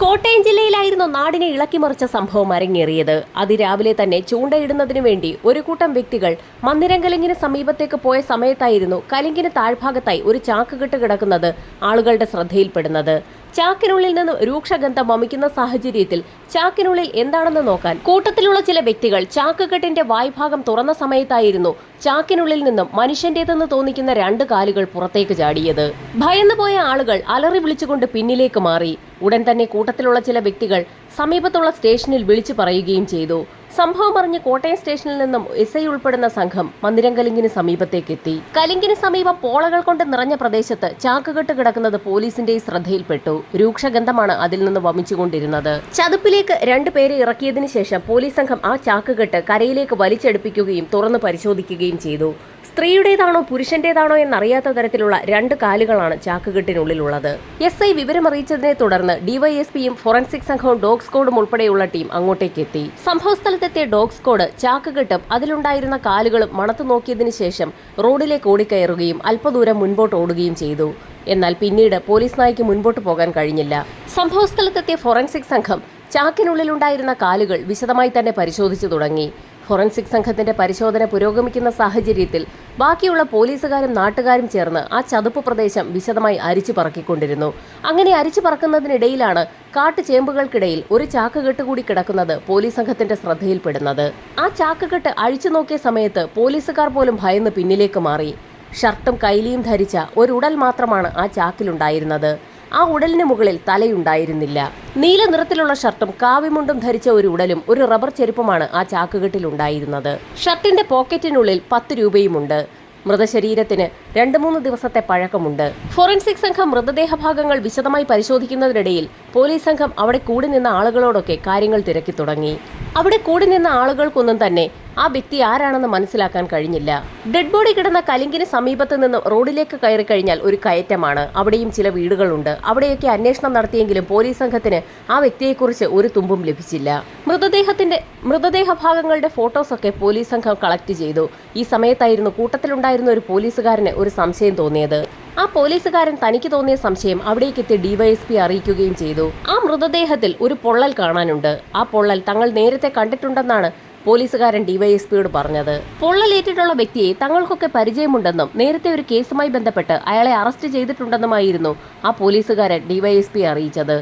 കോട്ടയം ജില്ലയിലായിരുന്നു നാടിനെ ഇളക്കിമറിച്ച സംഭവം അരങ്ങേറിയത്. അതിരാവിലെ തന്നെ ചൂണ്ടയിടുന്നതിനു വേണ്ടി ഒരു കൂട്ടം വ്യക്തികൾ മന്ദിരങ്കലിങ്ങിന് സമീപത്തേക്ക് പോയ സമയത്തായിരുന്നു കലിങ്കിന് താഴ്ഭാഗത്തായി ഒരു ചാക്കുകെട്ട് കിടക്കുന്നത് ആളുകളുടെ ശ്രദ്ധയിൽപ്പെടുന്നത്. ചാക്കിനുള്ളിൽ നിന്ന് രൂക്ഷഗന്ധം വമിക്കുന്ന സാഹചര്യത്തിൽ ചാക്കിനുള്ളിൽ എന്താണെന്ന് നോക്കാൻ കൂട്ടത്തിലുള്ള ചില വ്യക്തികൾ ചാക്കുകെട്ടിന്റെ വായ്ഭാഗം തുറന്ന സമയത്തായിരുന്നു ചാക്കിനുള്ളിൽ നിന്നും മനുഷ്യന്റേതെന്ന് തോന്നിക്കുന്ന രണ്ട് കാലുകൾ പുറത്തേക്ക് ചാടിയത്. ഭയന്നുപോയ ആളുകൾ അലറി വിളിച്ചുകൊണ്ട് പിന്നിലേക്ക് മാറി. ഉടൻ തന്നെ കൂട്ടത്തിലുള്ള ചില വ്യക്തികൾ സമീപത്തുള്ള സ്റ്റേഷനിൽ വിളിച്ചു പറയുകയും ചെയ്തു. സംഭവം അറിഞ്ഞ് കോട്ടയം സ്റ്റേഷനിൽ നിന്നും എസ് ഐ ഉൾപ്പെടുന്ന സംഘം മന്ദിരം കലിങ്കിന് സമീപത്തേക്ക് എത്തി കലിങ്കിന് സമീപം പോളകൾ കൊണ്ട് നിറഞ്ഞ പ്രദേശത്ത് ചാക്കുകെട്ട് കിടക്കുന്നത് പോലീസിന്റെ ശ്രദ്ധയിൽപ്പെട്ടു. രൂക്ഷഗന്ധമാണ് അതിൽ നിന്ന് വമിച്ചുകൊണ്ടിരുന്നത്. ചതുപ്പിലേക്ക് രണ്ടുപേരെ ഇറക്കിയതിനു ശേഷം പോലീസ് സംഘം ആ ചാക്കുകെട്ട് കരയിലേക്ക് വലിച്ചെടുപ്പിക്കുകയും തുറന്ന് പരിശോധിക്കുകയും ചെയ്തു. സ്ത്രീയുടേതാണോ പുരുഷന്റേതാണോ എന്നറിയാത്ത തരത്തിലുള്ള രണ്ട് കാലുകളാണ് ചാക്കുകെട്ടിനുള്ളിലുള്ളത്. എസ് ഐ വിവരമറിയിച്ചതിനെ തുടർന്ന് ഡിവൈഎസ്പിയും ഫോറൻസിക് സംഘവും ഡോഗ് സ്ക്വാഡും ഉൾപ്പെടെയുള്ള ടീം അങ്ങോട്ടേക്ക് എത്തി. സംഭവസ്ഥലത്തെത്തിയ ഡോഗ് സ്ക്വാഡ് ചാക്കുകെട്ടും അതിലുണ്ടായിരുന്ന കാലുകളും മണത്തു നോക്കിയതിനു ശേഷം റോഡിലേക്ക് ഓടിക്കയറുകയും അല്പദൂരം മുൻപോട്ട് ഓടുകയും ചെയ്തു. എന്നാൽ പിന്നീട് പോലീസ് നായ്ക്ക് മുൻപോട്ട് പോകാൻ കഴിഞ്ഞില്ല. സംഭവസ്ഥലത്തെത്തിയ ഫോറൻസിക് സംഘം ചാക്കിനുള്ളിലുണ്ടായിരുന്ന കാലുകൾ വിശദമായി തന്നെ പരിശോധിച്ചു തുടങ്ങി. ഫോറൻസിക് സംഘത്തിന്റെ പരിശോധന പുരോഗമിക്കുന്ന സാഹചര്യത്തിൽ ബാക്കിയുള്ള പോലീസുകാരും നാട്ടുകാരും ചേർന്ന് ആ ചതുപ്പ് പ്രദേശം വിശദമായി അരിച്ചു പറക്കിക്കൊണ്ടിരുന്നു. അങ്ങനെ അരിച്ചു പറക്കുന്നതിനിടയിലാണ് കാട്ടുചേമ്പുകൾക്കിടയിൽ ഒരു ചാക്കുകെട്ട് കൂടി കിടക്കുന്നത് പോലീസ് സംഘത്തിന്റെ ശ്രദ്ധയിൽപ്പെടുന്നത്. ആ ചാക്കുകെട്ട് അഴിച്ചു നോക്കിയ സമയത്ത് പോലീസുകാർ പോലും ഭയന്ന് പിന്നിലേക്ക് മാറി. ഷർട്ടും കൈലിയും ധരിച്ച ഒരു ഉടൽ മാത്രമാണ് ആ ചാക്കിലുണ്ടായിരുന്നത്. ആ ഉടലിന് മുകളിൽ തലയുണ്ടായിരുന്നില്ല. നീല നിറത്തിലുള്ള ഷർട്ടും കാവിമുണ്ടും ധരിച്ച ഒരു ഉടലും ഒരു റബ്ബർ ചെരുപ്പുമാണ് ആ ചാക്കുകെട്ടിലുണ്ടായിരുന്നത്. ഷർട്ടിന്റെ പോക്കറ്റിനുള്ളിൽ പത്ത് രൂപയുമുണ്ട്. മൃതശരീരത്തിന് രണ്ട് മൂന്ന് ദിവസത്തെ പഴക്കമുണ്ട്. ഫോറൻസിക് സംഘം മൃതദേഹ ഭാഗങ്ങൾ വിശദമായി പരിശോധിക്കുന്നതിനിടയിൽ പോലീസ് സംഘം അവിടെ കൂടി നിന്ന ആളുകളോടൊക്കെ കാര്യങ്ങൾ തിരക്കി തുടങ്ങി. അവിടെ കൂടി നിന്ന ആളുകൾക്കൊന്നും തന്നെ ആ വ്യക്തി ആരാണെന്ന് മനസ്സിലാക്കാൻ കഴിഞ്ഞില്ല. ഡെഡ് ബോഡി കിടന്ന കലിങ്കിന് സമീപത്ത് നിന്നും റോഡിലേക്ക് കയറി കഴിഞ്ഞാൽ ഒരു കയറ്റമാണ്. അവിടെയും ചില വീടുകളുണ്ട്. അവിടെയൊക്കെ അന്വേഷണം നടത്തിയെങ്കിലും പോലീസ് സംഘത്തിന് ആ വ്യക്തിയെക്കുറിച്ച് ഒരു തുമ്പും ലഭിച്ചില്ല. മൃതദേഹത്തിന്റെ മൃതദേഹ ഭാഗങ്ങളുടെ ഫോട്ടോസൊക്കെ പോലീസ് സംഘം കളക്ട് ചെയ്തു. ഈ സമയത്തായിരുന്നു കൂട്ടത്തിലുണ്ടായിരുന്ന ഒരു പോലീസുകാരന് ഒരു സംശയം തോന്നിയത്. ആ പോലീസുകാരൻ തനിക്ക് തോന്നിയ സംശയം അവിടേക്കെത്തി ഡിവൈഎസ്പി അറിയിക്കുകയും ചെയ്തു. ആ മൃതദേഹത്തിൽ ഒരു പൊള്ളൽ കാണാനുണ്ട്. ആ പൊള്ളൽ തങ്ങൾ നേരത്തെ കണ്ടിട്ടുണ്ടെന്നാണ് പോലീസുകാരൻ ഡിവൈഎസ്പിയോട് പറഞ്ഞത് പൊള്ളലേറ്റിട്ടുള്ള വ്യക്തിയെ തങ്ങൾക്കൊക്കെ പരിചയമുണ്ടെന്നും നേരത്തെ ഒരു കേസുമായി ബന്ധപ്പെട്ട് അയാളെ അറസ്റ്റ് ചെയ്തിട്ടുണ്ടെന്നുമായിരുന്നു ആ പോലീസുകാരൻ ഡിവൈഎസ്പി അറിയിച്ചത്.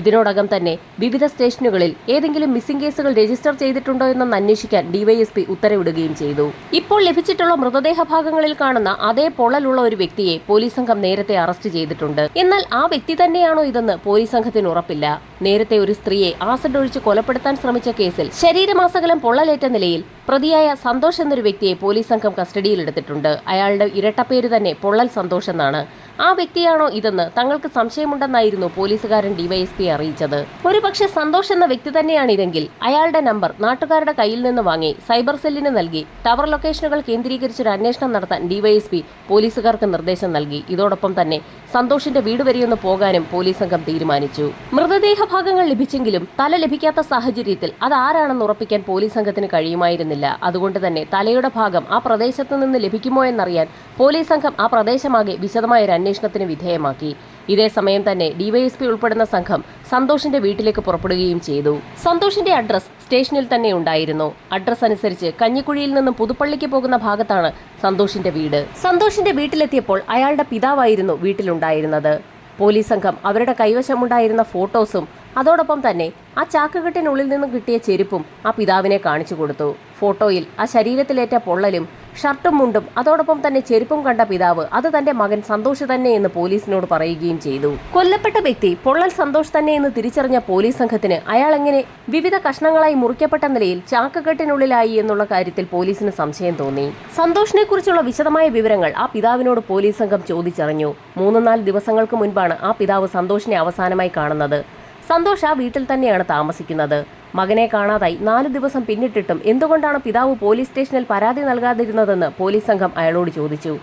ഇതിനോടകം തന്നെ വിവിധ സ്റ്റേഷനുകളിൽ ഏതെങ്കിലും മിസ്സിംഗ് കേസുകൾ രജിസ്റ്റർ ചെയ്തിട്ടുണ്ടോ എന്നൊന്ന് അന്വേഷിക്കാൻ ഡിവൈഎസ്പി ഉത്തരവിടുകയും ചെയ്തു. ഇപ്പോൾ ലഭിച്ചിട്ടുള്ള മൃതദേഹ ഭാഗങ്ങളിൽ കാണുന്ന അതേ പൊള്ളലുള്ള ഒരു വ്യക്തിയെ പോലീസ് സംഘം നേരത്തെ അറസ്റ്റ് ചെയ്തിട്ടുണ്ട്. എന്നാൽ ആ വ്യക്തി തന്നെയാണോ ഇതെന്ന് പോലീസ് സംഘത്തിന് ഉറപ്പില്ല. നേരത്തെ ഒരു സ്ത്രീയെ ആസിഡ് ഒഴിച്ച് കൊലപ്പെടുത്താൻ ശ്രമിച്ച കേസിൽ ശരീരമാസകലം പൊള്ളലേറ്റ നിലയിൽ പ്രതിയായ സന്തോഷ് എന്നൊരു വ്യക്തിയെ പോലീസ് സംഘം കസ്റ്റഡിയിലെടുത്തിട്ടുണ്ട് അയാളുടെ ഇരട്ടപ്പേര് തന്നെ പൊള്ളൽ സന്തോഷ് എന്നാണ്. ആ വ്യക്തിയാണോ ഇതെന്ന് തങ്ങൾക്ക് സംശയമുണ്ടെന്നായിരുന്നു പോലീസുകാരൻ ഡിവൈഎസ്പി അറിയിച്ചത്. ഒരുപക്ഷെ സന്തോഷ് എന്ന വ്യക്തി തന്നെയാണിതെങ്കിൽ അയാളുടെ നമ്പർ നാട്ടുകാരുടെ കയ്യിൽ നിന്ന് വാങ്ങി സൈബർ സെല്ലിന് നൽകി. ടവർ ലൊക്കേഷനുകൾ കേന്ദ്രീകരിച്ചൊരു അന്വേഷണം നടത്താൻ ഡിവൈഎസ്പി പോലീസുകാർക്ക് നിർദ്ദേശം നൽകി. ഇതോടൊപ്പം തന്നെ സന്തോഷിന്റെ വീട് വരെയൊന്ന് പോകാനും പോലീസ് സംഘം തീരുമാനിച്ചു. മൃതദേഹ ഭാഗങ്ങൾ ലഭിച്ചെങ്കിലും തല ലഭിക്കാത്ത സാഹചര്യത്തിൽ അത് ആരാണെന്ന് ഉറപ്പിക്കാൻ പോലീസ് സംഘത്തിന് കഴിയുമായിരുന്നില്ല. അതുകൊണ്ട് തന്നെ തലയുടെ ഭാഗം ആ പ്രദേശത്ത് നിന്ന് ലഭിക്കുമോ എന്നറിയാൻ പോലീസ് സംഘം ആ പ്രദേശമാകെ വിശദമായ ഒരു അന്വേഷണത്തിന് വിധേയമാക്കി. ഇതേ സമയം തന്നെ ഡിവൈഎസ്പി ഉൾപ്പെടുന്ന സംഘം സന്തോഷിന്റെ വീട്ടിലേക്ക് പുറപ്പെടുകയും ചെയ്തു. സന്തോഷിന്റെ അഡ്രസ് സ്റ്റേഷനിൽ തന്നെ ഉണ്ടായിരുന്നു. അഡ്രസ് അനുസരിച്ച് കഞ്ഞിക്കുഴിയിൽ നിന്നും പുതുപ്പള്ളിക്ക് പോകുന്ന ഭാഗത്താണ് സന്തോഷിന്റെ വീട്. സന്തോഷിന്റെ വീട്ടിലെത്തിയപ്പോൾ അയാളുടെ പിതാവായിരുന്നു വീട്ടിലുണ്ടായിരുന്നത്. പോലീസ് സംഘം അവരുടെ കൈവശമുണ്ടായിരുന്ന ഫോട്ടോസും അതോടൊപ്പം തന്നെ ആ ചാക്കുകെട്ടിനുള്ളിൽ നിന്നും കിട്ടിയ ചെരുപ്പും ആ പിതാവിനെ കാണിച്ചു കൊടുത്തു. ഫോട്ടോയിൽ ആ ശരീരത്തിലേറ്റ പൊള്ളലും ഷർട്ടും മുണ്ടും അതോടൊപ്പം തന്നെ ചെരുപ്പും കണ്ട പിതാവ്. അത് തന്റെ മകൻ സന്തോഷ് തന്നെ എന്ന് പോലീസിനോട് പറയുകയും ചെയ്തു. കൊല്ലപ്പെട്ട വ്യക്തി പൊള്ളൽ സന്തോഷ് തന്നെ എന്ന് തിരിച്ചറിഞ്ഞ പോലീസ് സംഘത്തിന് അയാൾ എങ്ങനെ വിവിധ കഷ്ണങ്ങളായി മുറിക്കപ്പെട്ട നിലയിൽ ചാക്കുകെട്ടിനുള്ളിലായി എന്നുള്ള കാര്യത്തിൽ പോലീസിന് സംശയം തോന്നി. സന്തോഷിനെ കുറിച്ചുള്ള വിശദമായ വിവരങ്ങൾ ആ പിതാവിനോട് പോലീസ് സംഘം ചോദിച്ചറിഞ്ഞു. മൂന്ന് നാല് ദിവസങ്ങൾക്ക് മുൻപാണ് ആ പിതാവ് സന്തോഷിനെ അവസാനമായി കാണുന്നത്. സന്തോഷ് ആ വീട്ടിൽ തന്നെയാണ് താമസിക്കുന്നത്. മകനെ കാണാതായി. നാല് ദിവസം പിന്നിട്ടിട്ടും എന്തുകൊണ്ടാണ് പിതാവ് പോലീസ് സ്റ്റേഷനിൽ പരാതി നൽകാതിരുന്നതെന്ന് പോലീസ് സംഘം അയാളോട് ചോദിച്ചു.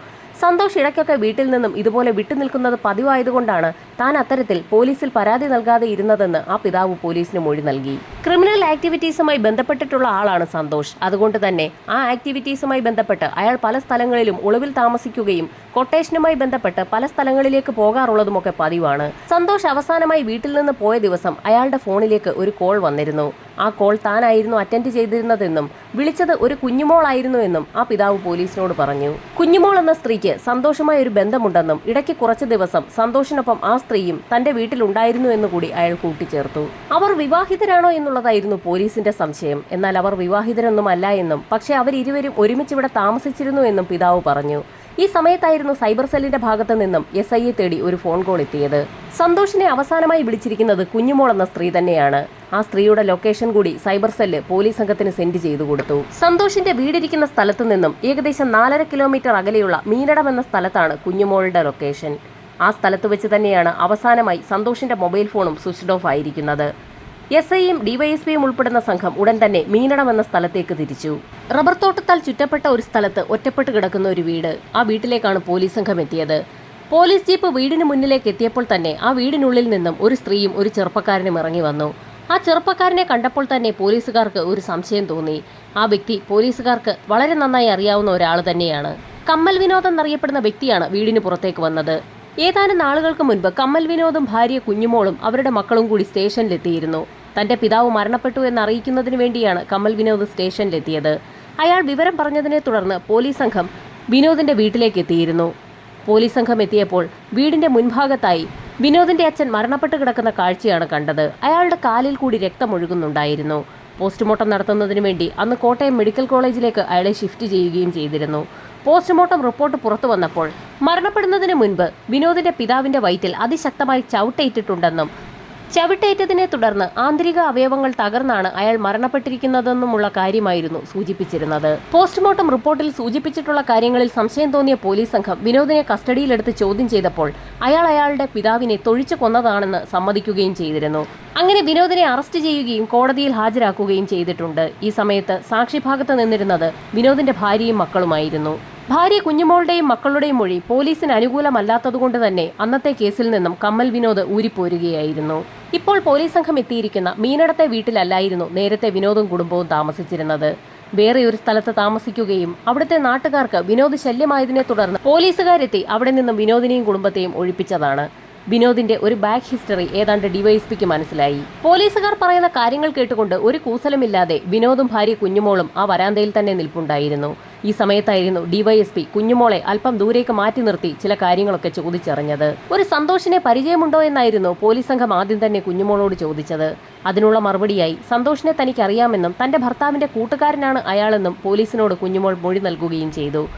സന്തോഷ് ഇടയ്ക്കൊക്കെ വീട്ടിൽ നിന്നും ഇതുപോലെ വിട്ടുനിൽക്കുന്നത് പതിവായതുകൊണ്ടാണ് താൻ അത്തരത്തിൽ പോലീസിൽ പരാതി നൽകാതെ ഇരുന്നതെന്ന് ആ പിതാവ് പോലീസിന് മൊഴി നൽകി. ക്രിമിനൽ ആക്ടിവിറ്റീസുമായി ബന്ധപ്പെട്ടിട്ടുള്ള ആളാണ് സന്തോഷ്. അതുകൊണ്ട് തന്നെ ആ ആക്ടിവിറ്റീസുമായി ബന്ധപ്പെട്ട് അയാൾ പല സ്ഥലങ്ങളിലും ഒളിവിൽ താമസിക്കുകയും കൊട്ടേഷനുമായി ബന്ധപ്പെട്ട് പല സ്ഥലങ്ങളിലേക്ക് പോകാറുള്ളതുമൊക്കെ പതിവാണ്. സന്തോഷ് അവസാനമായി വീട്ടിൽ നിന്ന് പോയ ദിവസം അയാളുടെ ഫോണിലേക്ക് ഒരു കോൾ വന്നിരുന്നു. ആ കോൾ താനായിരുന്നു അറ്റൻഡ് ചെയ്തിരുന്നതെന്നും വിളിച്ചത് ഒരു കുഞ്ഞുമോളായിരുന്നു എന്നും ആ പിതാവ് പോലീസിനോട് പറഞ്ഞു. കുഞ്ഞുമോൾ എന്ന സ്ത്രീക്ക് സന്തോഷമായ ഒരു ബന്ധമുണ്ടെന്നും ഇടയ്ക്ക് കുറച്ച് ദിവസം സന്തോഷിനൊപ്പം ആ സ്ത്രീയും തന്റെ വീട്ടിലുണ്ടായിരുന്നു എന്ന് കൂടി അയാൾ കൂട്ടിച്ചേർത്തു. അവർ വിവാഹിതരാണോ എന്നുള്ളതായിരുന്നു പോലീസിന്റെ സംശയം. എന്നാൽ അവർ വിവാഹിതരൊന്നും അല്ല എന്നും പക്ഷേ അവരിരുവരും ഒരുമിച്ച് ഇവിടെ താമസിച്ചിരുന്നു എന്നും പിതാവ് പറഞ്ഞു. ഈ സമയത്തായിരുന്നു സൈബർ സെല്ലിന്റെ ഭാഗത്ത് നിന്നും എസ് ഐയെ തേടി ഒരു ഫോൺ കോൾ എത്തിയത്. സന്തോഷിനെ അവസാനമായി വിളിച്ചിരിക്കുന്നത് കുഞ്ഞുമോൾ എന്ന സ്ത്രീ തന്നെയാണ്. ആ സ്ത്രീയുടെ ലൊക്കേഷൻ കൂടി സൈബർ സെല്ല് പോലീസ് സംഘത്തിന് സെൻഡ് ചെയ്തു കൊടുത്തു. സന്തോഷിന്റെ വീടിരിക്കുന്ന സ്ഥലത്തു നിന്നും ഏകദേശം നാലര കിലോമീറ്റർ അകലെയുള്ള മീനടം എന്ന സ്ഥലത്താണ് കുഞ്ഞുമോളുടെ ലൊക്കേഷൻ. ആ സ്ഥലത്ത് വെച്ച് തന്നെയാണ് അവസാനമായി സന്തോഷിന്റെ മൊബൈൽ ഫോണും സ്വിച്ച് ഓഫ് ആയിരിക്കുന്നത്. എസ് ഐയും ഡിവൈഎസ്പിയും ഉൾപ്പെടുന്ന സംഘം ഉടൻ തന്നെ മീനടം എന്ന സ്ഥലത്തേക്ക് തിരിച്ചു. റബ്ബർ തോട്ടത്താൽ ചുറ്റപ്പെട്ട ഒരു സ്ഥലത്ത് ഒറ്റപ്പെട്ട് കിടക്കുന്ന ഒരു വീട്. ആ വീട്ടിലേക്കാണ് പോലീസ് സംഘം എത്തിയത്. പോലീസ് ജീപ്പ് വീടിന് മുന്നിലേക്ക് എത്തിയപ്പോൾ തന്നെ ആ വീടിനുള്ളിൽ നിന്നും ഒരു സ്ത്രീയും ഒരു ചെറുപ്പക്കാരനും ഇറങ്ങി വന്നു. ആ ചെറുപ്പക്കാരനെ കണ്ടപ്പോൾ തന്നെ പോലീസുകാർക്ക് ഒരു സംശയം തോന്നി. ആ വ്യക്തി പോലീസുകാർക്ക് വളരെ നന്നായി അറിയാവുന്ന ഒരാൾ തന്നെയാണ്. കമ്മൽ വിനോദം എന്നറിയപ്പെടുന്ന വ്യക്തിയാണ് വീടിന് പുറത്തേക്ക് വന്നത്. ഏതാനും നാളുകൾക്ക് മുൻപ് കമ്മൽ വിനോദും ഭാര്യ കുഞ്ഞുമോളും അവരുടെ മക്കളും കൂടി സ്റ്റേഷനിലെത്തിയിരുന്നു. തന്റെ പിതാവ് മരണപ്പെട്ടു എന്ന് അറിയിക്കുന്നതിനു വേണ്ടിയാണ് കമൽ വിനോദ് സ്റ്റേഷനിലെത്തിയത്. അയാൾ വിവരം പറഞ്ഞതിനെ തുടർന്ന് പോലീസ് സംഘം വിനോദിന്റെ വീട്ടിലേക്ക് എത്തിയിരുന്നു. പോലീസ് സംഘം എത്തിയപ്പോൾ വീടിന്റെ മുൻഭാഗത്തായി വിനോദിന്റെ അച്ഛൻ മരണപ്പെട്ട് കിടക്കുന്ന കാഴ്ചയാണ് കണ്ടത്. അയാളുടെ കാലിൽ കൂടി രക്തമൊഴുകുന്നുണ്ടായിരുന്നു പോസ്റ്റ്മോർട്ടം നടത്തുന്നതിന് വേണ്ടി അന്ന് കോട്ടയം മെഡിക്കൽ കോളേജിലേക്ക് അയാളെ ഷിഫ്റ്റ് ചെയ്യുകയും ചെയ്തിരുന്നു. പോസ്റ്റ്മോർട്ടം റിപ്പോർട്ട് പുറത്തു വന്നപ്പോൾ മരണപ്പെടുന്നതിന് മുൻപ് വിനോദിന്റെ പിതാവിന്റെ വയറ്റിൽ അതിശക്തമായി ചവിട്ടേറ്റിട്ടുണ്ടെന്നും ചവിട്ടേറ്റതിനെ തുടർന്ന് ആന്തരിക അവയവങ്ങൾ തകർന്നാണ് അയാൾ മരണപ്പെട്ടിരിക്കുന്നതെന്നുമുള്ള കാര്യമായിരുന്നു സൂചിപ്പിച്ചിരുന്നത്. പോസ്റ്റ്മോർട്ടം റിപ്പോർട്ടിൽ സൂചിപ്പിച്ചിട്ടുള്ള കാര്യങ്ങളിൽ സംശയം തോന്നിയ പോലീസ് സംഘം വിനോദിനെ കസ്റ്റഡിയിലെടുത്ത് ചോദ്യം ചെയ്തപ്പോൾ അയാൾ അയാളുടെ പിതാവിനെ തൊഴിച്ചു കൊന്നതാണെന്ന് സമ്മതിക്കുകയും ചെയ്തിരുന്നു. അങ്ങനെ വിനോദിനെ അറസ്റ്റ് ചെയ്യുകയും കോടതിയിൽ ഹാജരാക്കുകയും ചെയ്തിട്ടുണ്ട്. ഈ സമയത്ത് സാക്ഷിഭാഗത്ത് നിന്നിരുന്നത് വിനോദിന്റെ ഭാര്യയും മക്കളുമായിരുന്നു. ഭാര്യ കുഞ്ഞുമോളുടെയും മക്കളുടെയും മൊഴി പോലീസിന് അനുകൂലമല്ലാത്തതുകൊണ്ട് തന്നെ അന്നത്തെ കേസിൽ നിന്നും കമ്മൽ വിനോദ് ഊരിപ്പോരുകയായിരുന്നു. ഇപ്പോൾ പോലീസ് സംഘം എത്തിയിരിക്കുന്ന മീനടത്തെ വീട്ടിലല്ലായിരുന്നു നേരത്തെ വിനോദും കുടുംബവും താമസിച്ചിരുന്നത്. വേറെ ഒരു സ്ഥലത്ത് താമസിക്കുകയും അവിടുത്തെ നാട്ടുകാർക്ക് വിനോദ് ശല്യമായതിനെ തുടർന്ന് പോലീസുകാരെത്തി അവിടെ നിന്നും വിനോദിനെയും കുടുംബത്തെയും ഒഴിപ്പിച്ചതാണ്. വിനോദിന്റെ ഒരു ബാക്ക് ഹിസ്റ്ററി ഏതാണ്ട് ഡിവൈഎസ്പിക്ക് മനസ്സിലായി. പോലീസുകാർ പറയുന്ന കാര്യങ്ങൾ കേട്ടുകൊണ്ട് ഒരു കൂസലമില്ലാതെ വിനോദും ഭാര്യ കുഞ്ഞുമോളും ആ വരാന്തയിൽ തന്നെ നിൽപ്പുണ്ടായിരുന്നു. ഈ സമയത്തായിരുന്നു ഡിവൈഎസ്പി കുഞ്ഞുമോളെ അല്പം ദൂരേക്ക് മാറ്റി നിർത്തി ചില കാര്യങ്ങളൊക്കെ ചോദിച്ചറിഞ്ഞത്. ഒരു സന്തോഷിനെ പരിചയമുണ്ടോ എന്നായിരുന്നു പോലീസ് സംഘം ആദ്യം തന്നെ കുഞ്ഞുമോളോട് ചോദിച്ചത്. അതിനുള്ള മറുപടിയായി സന്തോഷിനെ തനിക്ക് അറിയാമെന്നും തന്റെ ഭർത്താവിന്റെ കൂട്ടുകാരനാണ് അയാളെന്നും പോലീസിനോട് കുഞ്ഞുമോൾ മൊഴി നൽകുകയും ചെയ്തു.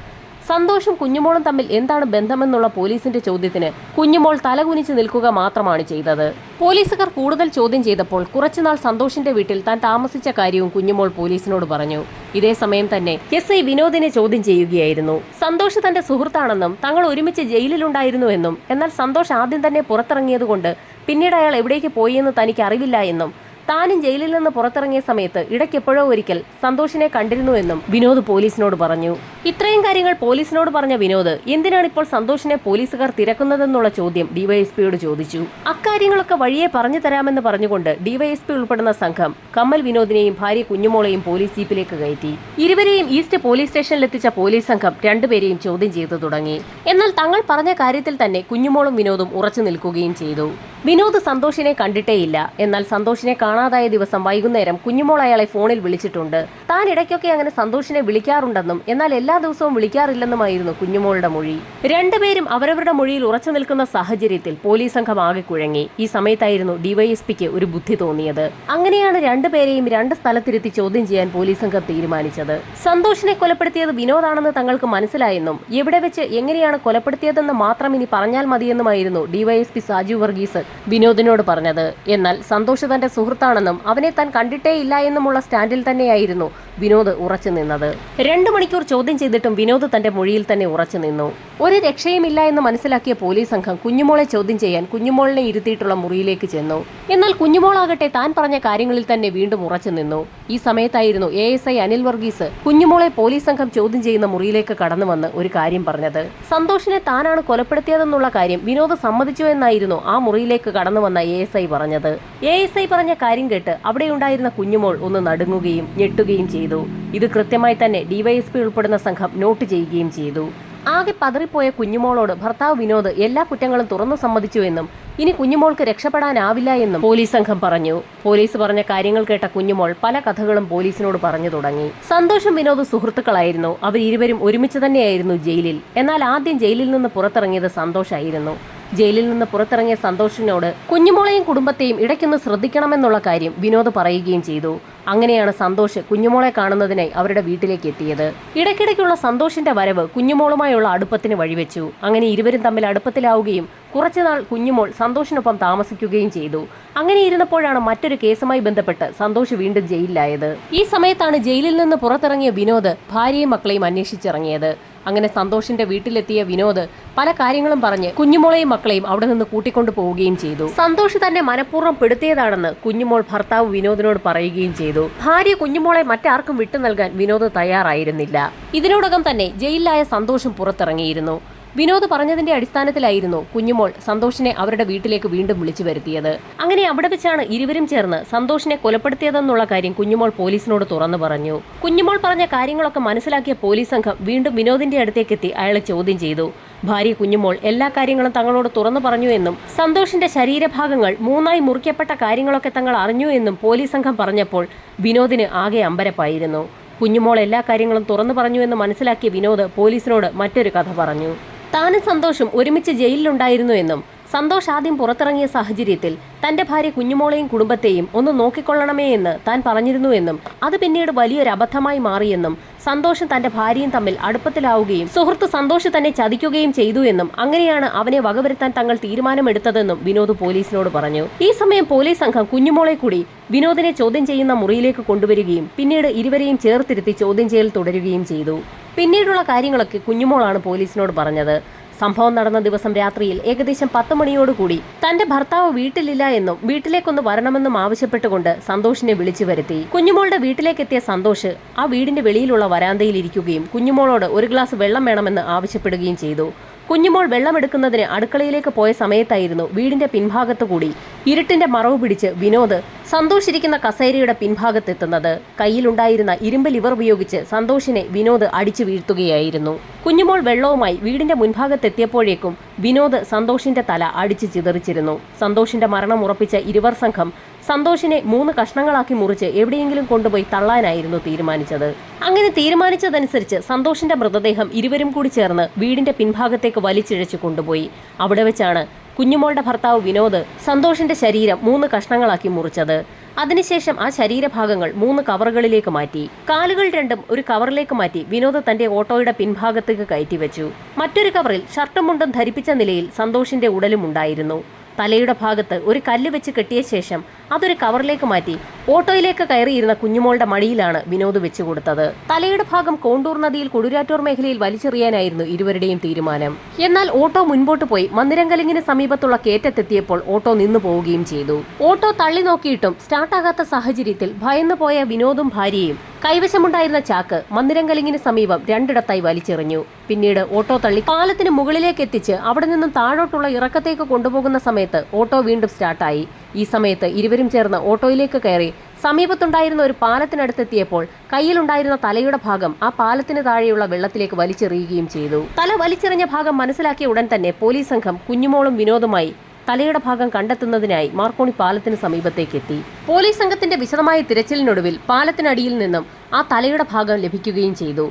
സന്തോഷും കുഞ്ഞുമോളും തമ്മിൽ എന്താണ് ബന്ധമെന്നുള്ള പോലീസിന്റെ ചോദ്യത്തിന് കുഞ്ഞുമോൾ തലകുനിച്ച് നിൽക്കുക മാത്രമാണ് ചെയ്തത്. പോലീസുകാർ കൂടുതൽ ചോദ്യം ചെയ്തപ്പോൾ കുറച്ചുനാൾ സന്തോഷിന്റെ വീട്ടിൽ താൻ താമസിച്ച കാര്യവും കുഞ്ഞുമോൾ പോലീസിനോട് പറഞ്ഞു. ഇതേ സമയം തന്നെ എസ് ഐ വിനോദിനെ ചോദ്യം ചെയ്യുകയായിരുന്നു. സന്തോഷ് തന്റെ സുഹൃത്താണെന്നും തങ്ങൾ ഒരുമിച്ച് ജയിലിലുണ്ടായിരുന്നുവെന്നും എന്നാൽ സന്തോഷ് ആദ്യം തന്നെ പുറത്തിറങ്ങിയതുകൊണ്ട് പിന്നീട് അയാൾ എവിടേക്ക് പോയി എന്ന് തനിക്ക് അറിവില്ല എന്നും താനും ജയിലിൽ നിന്ന് പുറത്തിറങ്ങിയ സമയത്ത് ഇടയ്ക്കെപ്പോഴോ ഒരിക്കൽ സന്തോഷിനെ കണ്ടിരുന്നുവെന്നും വിനോദ് പോലീസിനോട് പറഞ്ഞു. ഇത്രയും കാര്യങ്ങൾ പോലീസിനോട് പറഞ്ഞ വിനോദ് എന്തിനാണ് ഇപ്പോൾ സന്തോഷിനെ പോലീസുകാർ തിരക്കുന്നതെന്നുള്ള ചോദ്യം ഡിവൈഎസ്പിയോട് ചോദിച്ചു. അക്കാര്യങ്ങളൊക്കെ വഴിയെ പറഞ്ഞു തരാമെന്ന് പറഞ്ഞുകൊണ്ട് ഡിവൈഎസ്പി ഉൾപ്പെടുന്ന സംഘം കമ്മൽ വിനോദിനെയും ഭാര്യ കുഞ്ഞുമോളെയും പോലീസ് ജീപ്പിലേക്ക് കയറ്റി. ഇരുവരെയും ഈസ്റ്റ് പോലീസ് സ്റ്റേഷനിലെത്തിച്ച പോലീസ് സംഘം രണ്ടുപേരെയും ചോദ്യം ചെയ്തു തുടങ്ങി. എന്നാൽ തങ്ങൾ പറഞ്ഞ കാര്യത്തിൽ തന്നെ കുഞ്ഞുമോളും വിനോദും ഉറച്ചു നിൽക്കുകയും ചെയ്തു. വിനോദ് സന്തോഷിനെ കണ്ടിട്ടേയില്ല. എന്നാൽ സന്തോഷിനെ കാണാതായ ദിവസം വൈകുന്നേരം കുഞ്ഞുമോൾ അയാളെ ഫോണിൽ വിളിച്ചിട്ടുണ്ട്. താൻ ഇടയ്ക്കൊക്കെ അങ്ങനെ സന്തോഷിനെ വിളിക്കാറുണ്ടെന്നും എന്നാൽ എല്ലാ ദിവസവും വിളിക്കാറില്ലെന്നുമായിരുന്നു കുഞ്ഞുമോളുടെ മൊഴി. രണ്ടുപേരും അവരവരുടെ മൊഴിയിൽ ഉറച്ചു നിൽക്കുന്ന സാഹചര്യത്തിൽ പോലീസ് സംഘം ആകെ കുഴങ്ങി. ഈ സമയത്തായിരുന്നു ഡിവൈഎസ്പിക്ക് ഒരു ബുദ്ധി തോന്നിയത്. അങ്ങനെയാണ് രണ്ടുപേരെയും രണ്ട് സ്ഥലത്തിരുത്തി ചോദ്യം ചെയ്യാൻ പോലീസ് സംഘം തീരുമാനിച്ചത്. സന്തോഷിനെ കൊലപ്പെടുത്തിയത് വിനോദാണെന്ന് തങ്ങൾക്ക് മനസ്സിലായെന്നും എവിടെ വെച്ച് എങ്ങനെയാണ് കൊലപ്പെടുത്തിയതെന്ന് മാത്രം ഇനി പറഞ്ഞാൽ മതിയെന്നുമായിരുന്നു ഡിവൈഎസ്പി സാജു വർഗീസ് വിനോദിനോട് പറഞ്ഞത്. എന്നാൽ സന്തോഷ് തന്റെ സുഹൃത്താണെന്നും അവനെ താൻ കണ്ടിട്ടേ ഇല്ല എന്നുമുള്ള സ്റ്റാൻഡിൽ തന്നെയായിരുന്നു വിനോദ് ഉറച്ചു നിന്നത്. രണ്ടു മണിക്കൂർ ചോദ്യം ചെയ്തിട്ടും വിനോദ് തന്റെ മൊഴിയിൽ തന്നെ ഉറച്ചു നിന്നു. ഒരു രക്ഷയുമില്ല എന്ന് മനസ്സിലാക്കിയ പോലീസ് സംഘം കുഞ്ഞുമോളെ ചോദ്യം ചെയ്യാൻ കുഞ്ഞുമോളിനെ ഇരുത്തിയിട്ടുള്ള മുറിയിലേക്ക് ചെന്നു. എന്നാൽ കുഞ്ഞുമോളാകട്ടെ താൻ പറഞ്ഞ കാര്യങ്ങളിൽ തന്നെ വീണ്ടും ഉറച്ചു നിന്നു. ഈ സമയത്തായിരുന്നു A S I Anil Varghese കുഞ്ഞുമോളെ police സംഘം ചോദ്യം ചെയ്യുന്ന മുറിയിലേക്ക് കടന്നു വന്ന് ഒരു കാര്യം പറഞ്ഞത്. സന്തോഷിനെ താനാണ് കൊലപ്പെടുത്തിയതെന്നുള്ള കാര്യം വിനോദ് സമ്മതിച്ചു എന്നായിരുന്നു ആ മുറിയിലേക്ക് കടന്നു വന്ന എ എസ് ഐ പറഞ്ഞത്. എ എസ് ഐ പറഞ്ഞ കാര്യം കേട്ട് അവിടെയുണ്ടായിരുന്ന കുഞ്ഞുമോൾ ഒന്ന് നടുങ്ങുകയും ഞെട്ടുകയും ചെയ്തു. ഇത് കൃത്യമായി തന്നെ ഡിവൈഎസ്പി ഉൾപ്പെടുന്ന സംഘം നോട്ട് ചെയ്യുകയും ചെയ്തു. ആകെ പതറിപ്പോയ കുഞ്ഞുമോളോട് ഭർത്താവ് വിനോദ് എല്ലാ കുറ്റങ്ങളും തുറന്നു സമ്മതിച്ചു എന്നും ഇനി കുഞ്ഞുമോൾക്ക് രക്ഷപ്പെടാനാവില്ല എന്നും പോലീസ് സംഘം പറഞ്ഞു. പോലീസ് പറഞ്ഞ കാര്യങ്ങൾ കേട്ട കുഞ്ഞുമോൾ പല കഥകളും പോലീസിനോട് പറഞ്ഞു തുടങ്ങി. സന്തോഷം വിനോദ് സുഹൃത്തുക്കളായിരുന്നു. അവർ ഇരുവരും ഒരുമിച്ച് തന്നെയായിരുന്നു ജയിലിൽ. എന്നാൽ ആദ്യം ജയിലിൽ നിന്ന് പുറത്തിറങ്ങിയത് സന്തോഷായിരുന്നു. ജയിലിൽ നിന്ന് പുറത്തിറങ്ങിയ സന്തോഷിനോട് കുഞ്ഞുമോളെയും കുടുംബത്തെയും ഇടയ്ക്കൊന്ന് ശ്രദ്ധിക്കണമെന്നുള്ള കാര്യം വിനോദ് പറയുകയും ചെയ്തു. അങ്ങനെയാണ് സന്തോഷ് കുഞ്ഞുമോളെ കാണുന്നതിനായി അവരുടെ വീട്ടിലേക്ക് എത്തിയത്. ഇടയ്ക്കിടയ്ക്കുള്ള സന്തോഷിന്റെ വരവ് കുഞ്ഞുമോളുമായുള്ള അടുപ്പത്തിന് വഴിവെച്ചു. അങ്ങനെ ഇരുവരും തമ്മിൽ അടുപ്പത്തിലാവുകയും കുറച്ചുനാൾ കുഞ്ഞുമോൾ സന്തോഷിനൊപ്പം താമസിക്കുകയും ചെയ്തു. അങ്ങനെ ഇരുന്നപ്പോഴാണ് മറ്റൊരു കേസുമായി ബന്ധപ്പെട്ട് സന്തോഷ് വീണ്ടും ജയിലിലായത്. ഈ സമയത്താണ് ജയിലിൽ നിന്ന് പുറത്തിറങ്ങിയ വിനോദ് ഭാര്യയും മക്കളെയും അന്വേഷിച്ചിറങ്ങിയത്. അങ്ങനെ സന്തോഷിന്റെ വീട്ടിലെത്തിയ വിനോദ് പല കാര്യങ്ങളും പറഞ്ഞ് കുഞ്ഞുമോളെയും മക്കളെയും അവിടെ നിന്ന് കൂട്ടിക്കൊണ്ടു പോവുകയും ചെയ്തു. സന്തോഷ് തന്നെ മനഃപൂർവം പെടുത്തിയതാണെന്ന് കുഞ്ഞുമോൾ ഭർത്താവ് വിനോദിനോട് പറയുകയും ചെയ്തു. ഭാര്യ കുഞ്ഞുമോളെ മറ്റാർക്കും വിട്ടു നൽകാൻ വിനോദ് തയ്യാറായിരുന്നില്ല. ഇതിനോടകം തന്നെ ജയിലിലായ സന്തോഷം പുറത്തിറങ്ങിയിരുന്നു. വിനോദ് പറഞ്ഞതിന്റെ അടിസ്ഥാനത്തിലായിരുന്നു കുഞ്ഞുമോൾ സന്തോഷിനെ അവരുടെ വീട്ടിലേക്ക് വീണ്ടും വിളിച്ചു വരുത്തിയത്. അങ്ങനെ അവിടെ വെച്ചാണ് ഇരുവരും ചേർന്ന് സന്തോഷിനെ കൊലപ്പെടുത്തിയതെന്നുള്ള കാര്യം കുഞ്ഞുമോൾ പോലീസിനോട് തുറന്നു പറഞ്ഞു. കുഞ്ഞുമോൾ പറഞ്ഞ കാര്യങ്ങളൊക്കെ മനസ്സിലാക്കിയ പോലീസ് സംഘം വീണ്ടും വിനോദിന്റെ അടുത്തേക്കെത്തി അയാളെ ചോദ്യം ചെയ്തു. ഭാര്യ കുഞ്ഞുമോൾ എല്ലാ കാര്യങ്ങളും തങ്ങളോട് തുറന്നു പറഞ്ഞു എന്നും സന്തോഷിന്റെ ശരീരഭാഗങ്ങൾ മൂന്നായി മുറിക്കപ്പെട്ട കാര്യങ്ങളൊക്കെ തങ്ങൾ അറിഞ്ഞു എന്നും പോലീസ് സംഘം പറഞ്ഞപ്പോൾ വിനോദിന് ആകെ അമ്പരപ്പായിരുന്നു. കുഞ്ഞുമോൾ എല്ലാ കാര്യങ്ങളും തുറന്നു പറഞ്ഞു എന്ന് മനസ്സിലാക്കിയ വിനോദ് പോലീസിനോട് മറ്റൊരു കഥ പറഞ്ഞു. താനും സന്തോഷും ഒരുമിച്ച് ജയിലിലുണ്ടായിരുന്നു എന്നും സന്തോഷ് ആദ്യം പുറത്തിറങ്ങിയ സാഹചര്യത്തിൽ തന്റെ ഭാര്യ കുഞ്ഞുമോളെയും കുടുംബത്തെയും ഒന്ന് നോക്കിക്കൊള്ളണമേ എന്ന് താൻ പറഞ്ഞിരുന്നു എന്നും അത് പിന്നീട് വലിയൊരു അബദ്ധമായി മാറിയെന്നും സന്തോഷം തന്റെ ഭാര്യയും തമ്മിൽ അടുപ്പത്തിലാവുകയും സുഹൃത്ത് സന്തോഷ് തന്നെ ചതിക്കുകയും ചെയ്തു എന്നും അങ്ങനെയാണ് അവനെ വകവരുത്താൻ തങ്ങൾ തീരുമാനമെടുത്തതെന്നും വിനോദ് പോലീസിനോട് പറഞ്ഞു. ഈ സമയം പോലീസ് സംഘം കുഞ്ഞുമോളെ കൂടി വിനോദിനെ ചോദ്യം ചെയ്യുന്ന മുറിയിലേക്ക് കൊണ്ടുവരികയും പിന്നീട് ഇരുവരെയും ചേർത്തിരുത്തി ചോദ്യം ചെയ്യൽ തുടരുകയും ചെയ്തു. പിന്നീടുള്ള കാര്യങ്ങളൊക്കെ കുഞ്ഞുമോളാണ് പോലീസിനോട് പറഞ്ഞത്. സംഭവം നടന്ന ദിവസം രാത്രിയിൽ ഏകദേശം പത്ത് മണിയോടുകൂടി തന്റെ ഭർത്താവ് വീട്ടിലില്ല എന്നും വീട്ടിലേക്കൊന്ന് വരണമെന്നും ആവശ്യപ്പെട്ടുകൊണ്ട് സന്തോഷിനെ വിളിച്ചു വരുത്തി. കുഞ്ഞുമോളുടെ വീട്ടിലേക്കെത്തിയ സന്തോഷ് ആ വീടിന്റെ വെളിയിലുള്ള വരാന്തയിൽ ഇരിക്കുകയും കുഞ്ഞുമോളോട് ഒരു ഗ്ലാസ് വെള്ളം വേണമെന്ന് ആവശ്യപ്പെടുകയും ചെയ്തു. കുഞ്ഞുമോൾ വെള്ളമെടുക്കുന്നതിന് അടുക്കളയിലേക്ക് പോയ സമയത്തായിരുന്നു വീടിന്റെ പിൻഭാഗത്തു കൂടി ഇരുട്ടിന്റെ മറവ് പിടിച്ച് വിനോദ് സന്തോഷിരിക്കുന്ന കസേരയുടെ പിൻഭാഗത്തെത്തുന്നത്. കയ്യിലുണ്ടായിരുന്ന ഇരുമ്പ് ലിവർ ഉപയോഗിച്ച് സന്തോഷിനെ വിനോദ് അടിച്ചു വീഴ്ത്തുകയായിരുന്നു. കുഞ്ഞുമോൾ വെള്ളവുമായി വീടിന്റെ മുൻഭാഗത്തെത്തിയപ്പോഴേക്കും വിനോദ് സന്തോഷിന്റെ തല അടിച്ചു ചിതറിച്ചിരുന്നു. സന്തോഷിന്റെ മരണം ഉറപ്പിച്ച ഇരുവർ സംഘം സന്തോഷിനെ മൂന്ന് കഷ്ണങ്ങളാക്കി മുറിച്ച് എവിടെയെങ്കിലും കൊണ്ടുപോയി തള്ളാനായിരുന്നു തീരുമാനിച്ചത്. അങ്ങനെ തീരുമാനിച്ചതനുസരിച്ച് സന്തോഷിന്റെ മൃതദേഹം ഇരുവരും കൂടി ചേർന്ന് വീടിന്റെ പിൻഭാഗത്തേക്ക് വലിച്ചിഴച്ചു കൊണ്ടുപോയി. അവിടെ വെച്ചാണ് കുഞ്ഞുമോളുടെ ഭർത്താവ് വിനോദ് സന്തോഷിന്റെ ശരീരം മൂന്ന് കഷ്ണങ്ങളാക്കി മുറിച്ചത്. അതിനുശേഷം ആ ശരീരഭാഗങ്ങൾ മൂന്ന് കവറുകളിലേക്ക് മാറ്റി. കാലുകൾ രണ്ടും ഒരു കവറിലേക്ക് മാറ്റി വിനോദ് തന്റെ ഓട്ടോയുടെ പിൻഭാഗത്തേക്ക് കയറ്റി വെച്ചു. മറ്റൊരു കവറിൽ ഷർട്ടും മുണ്ടും ധരിപ്പിച്ച നിലയിൽ സന്തോഷിന്റെ ഉടലും ഉണ്ടായിരുന്നു. തലയുടെ ഭാഗത്ത് ഒരു കല്ല് വെച്ച് കെട്ടിയ ശേഷം അതൊരു കവറിലേക്ക് മാറ്റി ഓട്ടോയിലേക്ക് കയറിയിരുന്ന കുഞ്ഞുമോളുടെ മടിയിലാണ് വിനോദ് വെച്ചു കൊടുത്തത്. തലയുടെ ഭാഗം കോണ്ടൂർ നദിയിൽ കൊടുരാറ്റൂർ മേഖലയിൽ വലിച്ചെറിയാനായിരുന്നു ഇരുവരുടെയും തീരുമാനം. എന്നാൽ ഓട്ടോ മുൻപോട്ട് പോയി മന്ദിരങ്കലിങ്ങിന് സമീപത്തുള്ള കേറ്റത്തെത്തിയപ്പോൾ ഓട്ടോ നിന്നു പോവുകയും ചെയ്തു. ഓട്ടോ തള്ളി നോക്കിയിട്ടും സ്റ്റാർട്ടാകാത്ത സാഹചര്യത്തിൽ ഭയന്നുപോയ വിനോദും ഭാര്യയും കൈവശമുണ്ടായിരുന്ന ചാക്ക് മന്ദിരങ്കലിങ്ങിന് സമീപം രണ്ടിടത്തായി വലിച്ചെറിഞ്ഞു. പിന്നീട് ഓട്ടോ തള്ളി പാലത്തിന് മുകളിലേക്ക് എത്തിച്ച് അവിടെ നിന്നും താഴോട്ടുള്ള ഇറക്കത്തേക്ക് കൊണ്ടുപോകുന്ന സമയത്ത് ഓട്ടോ വീണ്ടും സ്റ്റാർട്ടായി. ഈ സമയത്ത് ഇരുവരും ചേർന്ന് ഓട്ടോയിലേക്ക് കയറി സമീപത്തുണ്ടായിരുന്ന ഒരു പാലത്തിനടുത്തെത്തിയപ്പോൾ കയ്യിലുണ്ടായിരുന്ന തലയുടെ ഭാഗം ആ പാലത്തിന് താഴെയുള്ള വെള്ളത്തിലേക്ക് വലിച്ചെറിയുകയും ചെയ്തു. തല വലിച്ചെറിഞ്ഞ ഭാഗം മനസ്സിലാക്കിയ ഉടൻ തന്നെ പോലീസ് സംഘം കുഞ്ഞുമോളും വിനോദുമായി തലയുടെ ഭാഗം കണ്ടെത്തുന്നതിനായി മാർക്കോണി പാലത്തിന് സമീപത്തേക്ക് എത്തി പോലീസ് സംഘത്തിന്റെ വിശദമായ തിരച്ചിലിനൊടുവിൽ പാലത്തിനടിയിൽ നിന്നും ആ തലയുടെ ഭാഗം ലഭിക്കുകയും ചെയ്തു.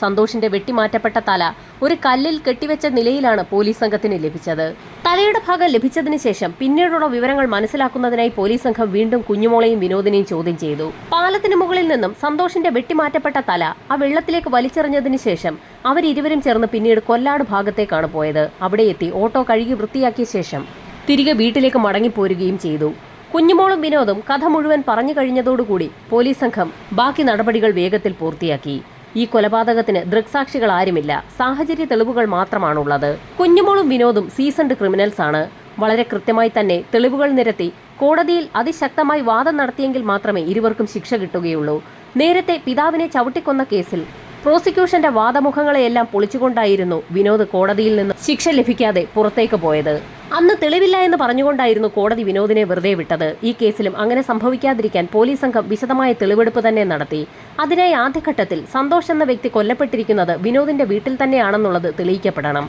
സന്തോഷിന്റെ വെട്ടിമാറ്റപ്പെട്ട തല ഒരു കല്ലിൽ കെട്ടിവെച്ച നിലയിലാണ് പോലീസ് സംഘത്തിന് ലഭിച്ചത്. തലയുടെ ഭാഗം ലഭിച്ചതിന് ശേഷം പിന്നീടുള്ള വിവരങ്ങൾ മനസ്സിലാക്കുന്നതിനായി പോലീസ് സംഘം വീണ്ടും കുഞ്ഞുമോളെയും വിനോദിനെയും ചോദ്യം ചെയ്തു. പാലത്തിന് മുകളിൽ നിന്നും സന്തോഷിന്റെ വെട്ടിമാറ്റപ്പെട്ട തല ആ വെള്ളത്തിലേക്ക് വലിച്ചെറിഞ്ഞതിന് ശേഷം അവരിരുവരും ചേർന്ന് പിന്നീട് കൊല്ലാട് ഭാഗത്തേക്കാണ് പോയത്. അവിടെ എത്തി ഓട്ടോ കഴുകി വൃത്തിയാക്കിയ ശേഷം തിരികെ വീട്ടിലേക്ക് മടങ്ങിപ്പോരുകയും ചെയ്തു. കുഞ്ഞുമോളും വിനോദും കഥ മുഴുവൻ പറഞ്ഞു കഴിഞ്ഞതോടുകൂടി പോലീസ് സംഘം ബാക്കി നടപടികൾ വേഗത്തിൽ പൂർത്തിയാക്കി. ഈ കൊലപാതകത്തിന് ദൃക്സാക്ഷികൾ ആരുമില്ല. സാഹചര്യ തെളിവുകൾ മാത്രമാണുള്ളത്. കുഞ്ഞുമോളും വിനോദും സീസൺഡ് ക്രിമിനൽസ് ആണ്. വളരെ കൃത്യമായി തന്നെ തെളിവുകൾ നിരത്തി കോടതിയിൽ അതിശക്തമായി വാദം നടത്തിയെങ്കിൽ മാത്രമേ ഇരുവർക്കും ശിക്ഷ കിട്ടുകയുള്ളൂ. നേരത്തെ പിതാവിനെ ചവിട്ടിക്കൊന്ന കേസിൽ പ്രോസിക്യൂഷന്റെ വാദമുഖങ്ങളെയെല്ലാം പൊളിച്ചുകൊണ്ടായിരുന്നു വിനോദ് കോടതിയിൽ നിന്ന് ശിക്ഷ ലഭിക്കാതെ പുറത്തേക്ക് പോയത്. അന്ന് തെളിവില്ല എന്ന് പറഞ്ഞുകൊണ്ടായിരുന്നു കോടതി വിനോദിനെ വെറുതെ വിട്ടത്. ഈ കേസിലും അങ്ങനെ സംഭവിക്കാതിരിക്കാൻ പോലീസ് സംഘം വിശദമായ തെളിവെടുപ്പ് തന്നെ നടത്തി. അതിനായി ആദ്യഘട്ടത്തിൽ സന്തോഷ് എന്ന വ്യക്തി കൊല്ലപ്പെട്ടിരിക്കുന്നത് വിനോദിന്റെ വീട്ടിൽ തന്നെയാണെന്നുള്ളത് തെളിയിക്കപ്പെടണം.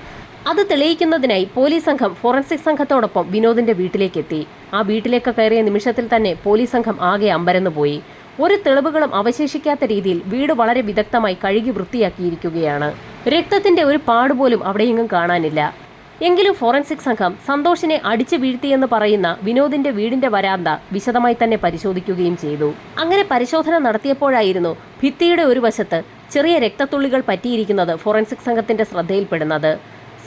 അത് തെളിയിക്കുന്നതിനായി പോലീസ് സംഘം ഫോറൻസിക് സംഘത്തോടൊപ്പം വിനോദിന്റെ വീട്ടിലേക്ക് എത്തി ആ വീട്ടിലേക്ക് കയറിയ നിമിഷത്തിൽ തന്നെ പോലീസ് സംഘം ആകെ അമ്പരന്നു പോയി. ഒരു തെളിവുകളും അവശേഷിക്കാത്ത രീതിയിൽ വീട് വളരെ വിദഗ്ധമായി കഴുകി വൃത്തിയാക്കിയിരിക്കുകയാണ്. രക്തത്തിന്റെ ഒരു പാടുപോലും അവിടെയെങ്ങും കാണാനില്ല. എങ്കിലും ഫോറൻസിക് സംഘം സന്തോഷിനെ അടിച്ചു വീഴ്ത്തിയെന്ന് പറയുന്ന വിനോദിന്റെ വീടിന്റെ വരാന്ത വിശദമായി തന്നെ പരിശോധിക്കുകയും ചെയ്തു. അങ്ങനെ പരിശോധന നടത്തിയപ്പോഴായിരുന്നു ഭിത്തിയുടെ ഒരു വശത്ത് ചെറിയ രക്തത്തുള്ളികൾ പറ്റിയിരിക്കുന്നത് ഫോറൻസിക് സംഘത്തിന്റെ ശ്രദ്ധയിൽപ്പെടുന്നത്.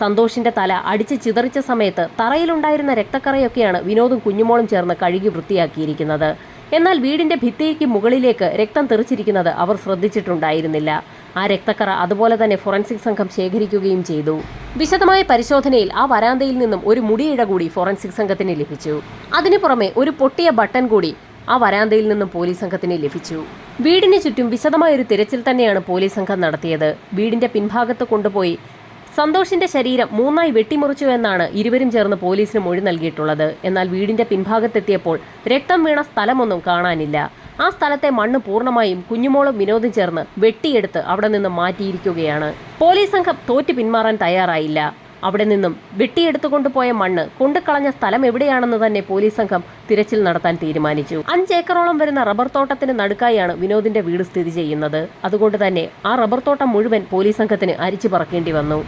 സന്തോഷിന്റെ തല അടിച്ച് ചിതറിച്ച സമയത്ത് തറയിലുണ്ടായിരുന്ന രക്തക്കറയൊക്കെയാണ് വിനോദും കുഞ്ഞുമോളും ചേർന്ന് കഴുകി വൃത്തിയാക്കിയിരിക്കുന്നത്. എന്നാൽ വീടിന്റെ ഭിത്തിക്ക് മുകളിലേക്ക് രക്തം തെറിച്ചിരിക്കുന്നത് അവർ ശ്രദ്ധിച്ചിട്ടുണ്ടായിരുന്നില്ല. ആ രക്തക്കറ അതുപോലെ തന്നെ ഫോറൻസിക് സംഘം ശേഖരിക്കുകയും ചെയ്തു. വിശദമായ പരിശോധനയിൽ ആ വരാന്തയിൽ നിന്നും ഒരു മുടിയിഴ കൂടി ഫോറൻസിക് സംഘത്തിന് ലഭിച്ചു. അതിനു പുറമെ ഒരു പൊട്ടിയ ബട്ടൺ കൂടി ആ വരാന്തയിൽ നിന്നും പോലീസ് സംഘത്തിന് ലഭിച്ചു. വീടിന് ചുറ്റും വിശദമായ ഒരു തിരച്ചിൽ തന്നെയാണ് പോലീസ് സംഘം നടത്തിയത്. വീടിന്റെ പിൻഭാഗത്ത് കൊണ്ടുപോയി സന്തോഷിന്റെ ശരീരം മൂന്നായി വെട്ടിമുറിച്ചു എന്നാണ് ഇരുവരും ചേർന്ന് പോലീസിന് മൊഴി നൽകിയിട്ടുള്ളത്. എന്നാൽ വീടിന്റെ പിൻഭാഗത്തെത്തിയപ്പോൾ രക്തം വീണ സ്ഥലമൊന്നും കാണാനില്ല. ആ സ്ഥലത്തെ മണ്ണ് പൂർണമായും കുഞ്ഞുമോളും വിനോദും ചേർന്ന് വെട്ടിയെടുത്ത് അവിടെ നിന്ന് മാറ്റിയിരിക്കുകയാണ്. പോലീസ് സംഘം തോറ്റു പിന്മാറാൻ തയ്യാറായില്ല. അവിടെ നിന്നും വെട്ടിയെടുത്തുകൊണ്ടുപോയ മണ്ണ് കൊണ്ടുകളഞ്ഞ സ്ഥലം എവിടെയാണെന്ന് തന്നെ പോലീസ് സംഘം തിരച്ചിൽ നടത്താൻ തീരുമാനിച്ചു. അഞ്ചേക്കറോളം വരുന്ന റബ്ബർ തോട്ടത്തിന് നടുക്കായാണ് വിനോദിന്റെ വീട് സ്ഥിതി ചെയ്യുന്നത്. അതുകൊണ്ട് തന്നെ ആ റബ്ബർ തോട്ടം മുഴുവൻ പോലീസ് സംഘത്തിന് അരിച്ചു പറക്കേണ്ടി വന്നു.